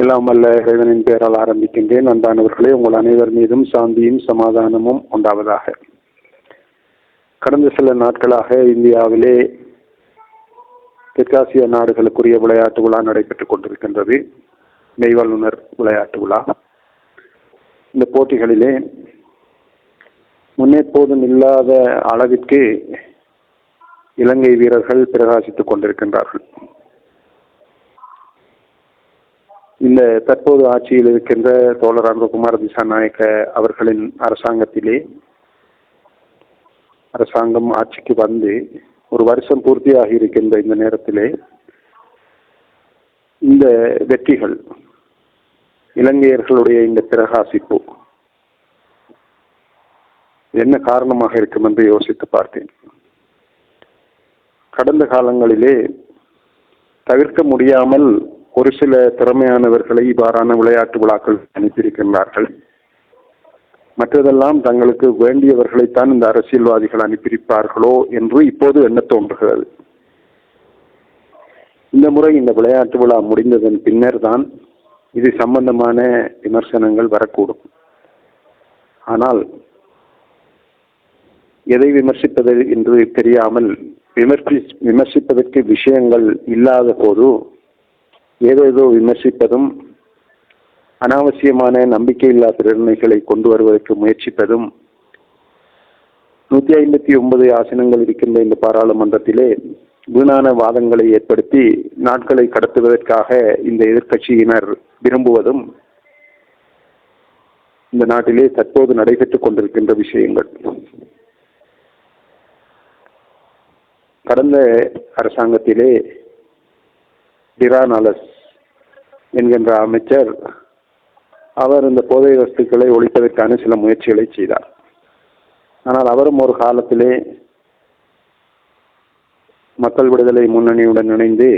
எல்லாம் வல்ல இறைவனின் பெயரால் ஆரம்பிக்கின்றேன். அன்பானவர்களே உங்கள் அனைவர் மீதும் சாந்தியும் சமாதானமும் உண்டாவதாக. கடந்த சில நாட்களாக இந்தியாவிலே தெற்காசிய நாடுகளுக்குரிய விளையாட்டு விழா நடைபெற்றுக் கொண்டிருக்கின்றது. மெய்வல்லுனர் விளையாட்டு விழா. இந்த போட்டிகளிலே முன்னெப்போதும் இல்லாத அளவிற்கு இலங்கை வீரர்கள் பிரகாசித்துக் கொண்டிருக்கின்றார்கள். இந்த தற்போது ஆட்சியில் இருக்கின்ற தோழர் அன்புகுமார் திசாநாயக்க அவர்களின் அரசாங்கத்திலே அரசாங்கம் ஆட்சிக்கு வந்து ஒரு வருஷம் பூர்த்தியாகி இருக்கின்ற இந்த நேரத்திலே இந்த வெற்றிகள் இலங்கையர்களுடைய இந்த பிரகாசிப்பு என்ன காரணமாக இருக்கும் என்று யோசித்து பார்த்தேன். கடந்த காலங்களிலே தவிர்க்க முடியாமல் ஒரு சில திறமையானவர்களை இவ்வாறான விளையாட்டு விழாக்கள் அனுப்பியிருக்கின்றார்கள். மற்றதெல்லாம் தங்களுக்கு வேண்டியவர்களைத்தான் இந்த அரசியல்வாதிகள் அனுப்பியிருப்பார்களோ என்று இப்போது எண்ண தோன்றுகிறது? இந்த முறை இந்த விளையாட்டு விழா முடிந்ததன் பின்னர் தான் இது சம்பந்தமான விமர்சனங்கள் வரக்கூடும். ஆனால் எதை விமர்சிப்பது என்று தெரியாமல் விமர்சி விமர்சிப்பதற்கு விஷயங்கள் இல்லாத போது ஏதேதோ விமர்சிப்பதும் அனாவசியமான நம்பிக்கையில்லா பிரேரணைகளை கொண்டு வருவதற்கு முயற்சிப்பதும் நூத்தி ஐம்பத்தி ஒன்பது ஆசனங்கள் இருக்கின்ற இந்த பாராளுமன்றத்திலே வீணான வாதங்களை ஏற்படுத்தி நாட்களை கடத்துவதற்காக இந்த எதிர்கட்சியினர் விரும்புவதும் இந்த நாட்டிலே தற்போது நடைபெற்றுக் கொண்டிருக்கின்ற விஷயங்கள். கடந்த அரசாங்கத்திலே டிரானாலஸ் என்கின்ற அமைச்சர் அவர் இந்த போதை வஸ்துக்களை ஒழிப்பதற்கான சில முயற்சிகளை செய்தார். ஆனால் அவரும் ஒரு காலத்திலே மக்கள் விடுதலை முன்னணியுடன் இணைந்து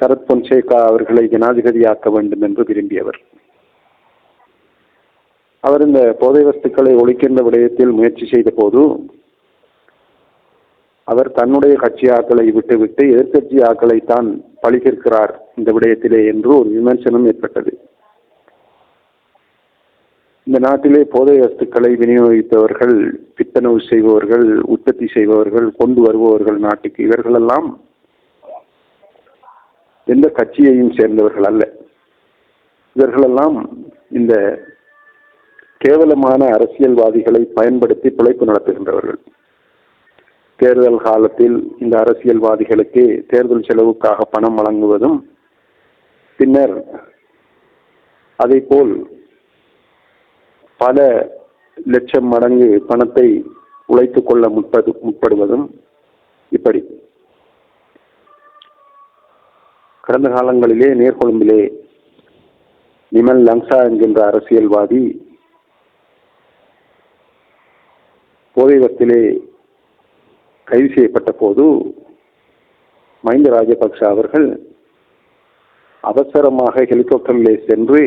சரத் பொன்சேகா அவர்களை ஜனாதிபதியாக்க வேண்டும் என்று விரும்பியவர். அவர் இந்த போதை வஸ்துக்களை ஒழிக்கின்ற விடயத்தில் முயற்சி செய்த போது அவர் தன்னுடைய கட்சி ஆக்களை விட்டுவிட்டு எதிர்கட்சி ஆக்களை தான் இந்த விடயத்திலே என்று ஒரு விமர்சனம் ஏற்பட்டது. இந்த நாட்டிலே போதை வஸ்துக்களை விநியோகிப்பவர்கள் பித்தனவு செய்பவர்கள் உற்பத்தி செய்பவர்கள் கொண்டு வருபவர்கள் நாட்டுக்கு இவர்களெல்லாம் எந்த கட்சியையும் சேர்ந்தவர்கள் அல்ல. இவர்களெல்லாம் இந்த கேவலமான அரசியல்வாதிகளை பயன்படுத்தி பிழைப்பு நடத்துகின்றவர்கள். தேர்தல் காலத்தில் இந்த அரசியல்வாதிகளுக்கு தேர்தல் செலவுக்காக பணம் வழங்குவதும் பின்னர் அதை போல் பல லட்சம் மடங்கு பணத்தை உழைத்து கொள்ள முற்பது முற்படுவதும் இப்படி. கடந்த காலங்களிலே நேர்கொழும்பிலே நிமல் லங்சா என்கின்ற அரசியல்வாதி போதைவத்திலே கைது செய்யப்பட்ட போது மஹிந்த ராஜபக்ச அவர்கள் அவசரமாக ஹெலிகாப்டரிலே சென்று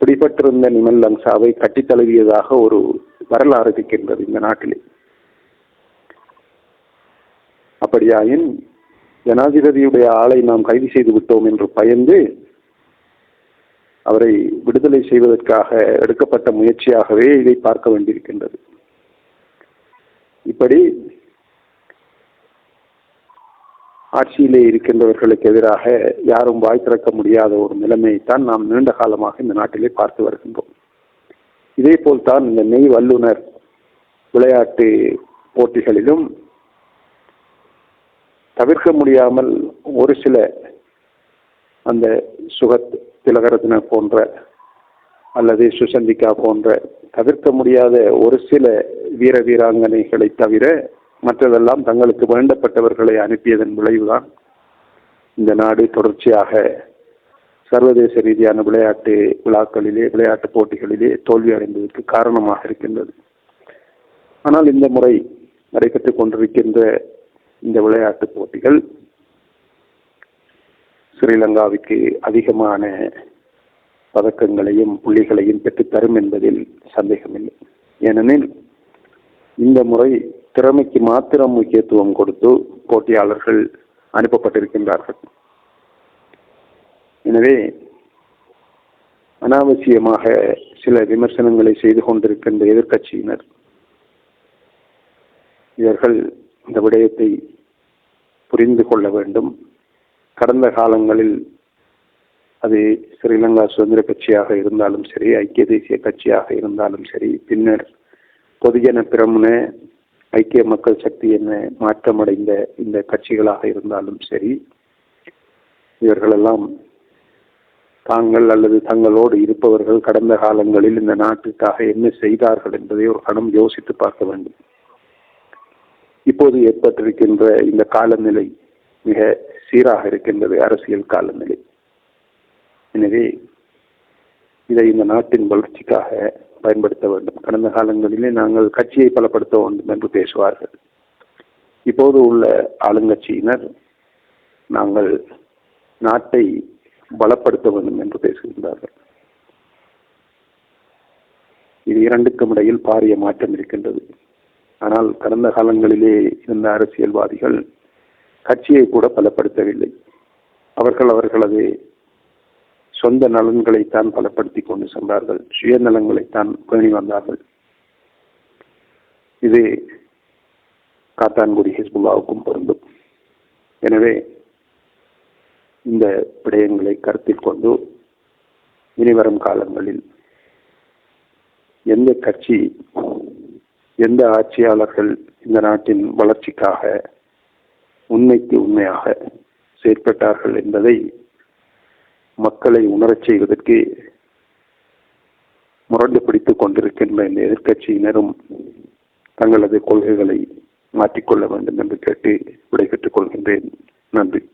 பிடிபட்டிருந்த நிமல் லங்சாவை கட்டித் தழுவியதாக ஒரு வரலாறு இருக்கின்றது இந்த நாட்டிலே. அப்படியாயின் ஜனாதிபதியுடைய ஆளை நாம் கைது செய்து விட்டோம் என்று பயந்து அவரை விடுதலை செய்வதற்காக எடுக்கப்பட்ட முயற்சியாகவே இதை பார்க்க வேண்டியிருக்கின்றது. இப்படி ஆட்சியிலே இருக்கின்றவர்களுக்கு எதிராக யாரும் வாய் திறக்க முடியாத ஒரு நிலைமையைத்தான் நாம் நீண்ட காலமாக இந்த நாட்டிலே பார்த்து வருகின்றோம். இதே போல்தான் இந்த நெய் வல்லுனர் விளையாட்டு போட்டிகளிலும் தவிர்க்க முடியாமல் ஒரு சில அந்த சுகத் திலகரத்ன போன்ற அல்லது சுசந்திகா போன்ற தவிர்க்க முடியாத ஒரு சில வீர வீராங்கனைகளை தவிர மற்றதெல்லாம் தங்களுக்கு வேண்டப்பட்டவர்களை அனுப்பியதன் விளைவுதான் இந்த நாடு தொடர்ச்சியாக சர்வதேச ரீதியான விளையாட்டு விழாக்களிலே விளையாட்டு போட்டிகளிலே தோல்வி அடைந்ததற்கு காரணமாக இருக்கின்றது. ஆனால் இந்த முறை நடைபெற்றுக் கொண்டிருக்கின்ற இந்த விளையாட்டு போட்டிகள் ஸ்ரீலங்காவுக்கு அதிகமான பதக்கங்களையும் புள்ளிகளையும் பெற்றுத்தரும் என்பதில் சந்தேகமில்லை. ஏனெனில் இந்த முறை திறமைக்கு மாத்திரம் முக்கியத்துவம் கொடுத்து போட்டியாளர்கள் அனுப்பப்பட்டிருக்கின்றார்கள். எனவே அனாவசியமாக சில விமர்சனங்களை செய்து கொண்டிருக்கின்ற எதிர்க்கட்சியினர் இவர்கள் இந்த விடயத்தை புரிந்து கொள்ள வேண்டும். கடந்த காலங்களில் அது ஸ்ரீலங்கா சுதந்திர கட்சியாக இருந்தாலும் சரி ஐக்கிய தேசிய கட்சியாக இருந்தாலும் சரி பின்னர் பொதுஜன பிரமுன ஐக்கிய மக்கள் சக்தி என மாற்றமடைந்த இந்த கட்சிகளாக இருந்தாலும் சரி இவர்களெல்லாம் தாங்கள் அல்லது தங்களோடு இருப்பவர்கள் கடந்த காலங்களில் இந்த நாட்டுக்காக என்ன செய்தார்கள் என்பதை ஒரு கணம் யோசித்து பார்க்க வேண்டும். இப்போது ஏற்பட்டிருக்கின்ற இந்த காலநிலை மிக சீராக இருக்கின்றது அரசியல் காலநிலை. எனவே இதை இந்த நாட்டின் வளர்ச்சிக்காக பயன்படுத்த வேண்டும். கடந்த காலங்களிலே நாங்கள் கட்சியை பலப்படுத்த வேண்டும் என்று பேசுவார்கள். இப்போது உள்ள ஆளுங்கட்சியினர் நாங்கள் நாட்டை பலப்படுத்த வேண்டும் என்று பேசுகின்றார்கள். இது இரண்டுக்கும் இடையில் பாரிய மாற்றம் இருக்கின்றது. ஆனால் கடந்த காலங்களிலே இருந்த அரசியல்வாதிகள் கட்சியை கூட பலப்படுத்தவில்லை. அவர்கள் அவர்களது சொந்த நலன்களைத்தான் பலப்படுத்தி கொண்டு சென்றார்கள். சுயநலங்களைத்தான் பேணி வந்தார்கள். இது காத்தான்குடி ஹிஸ்புல்லாவுக்கும் பொருந்தும். எனவே இந்த விடயங்களை கருத்தில் கொண்டு இனிவரும் காலங்களில் எந்த கட்சி எந்த ஆட்சியாளர்கள் இந்த நாட்டின் வளர்ச்சிக்காக உண்மைக்கு உண்மையாக செயற்பட்டார்கள் என்பதை மக்களை உணரச் செய்வதற்கு முரண்டு பிடித்துக் கொண்டிருக்கின்ற இந்த எதிர்க்கட்சியினரும் தங்களது கொள்கைகளை மாற்றிக்கொள்ள வேண்டும் என்று கேட்டு விடைபெற்றுக் கொள்கின்றேன். நன்றி.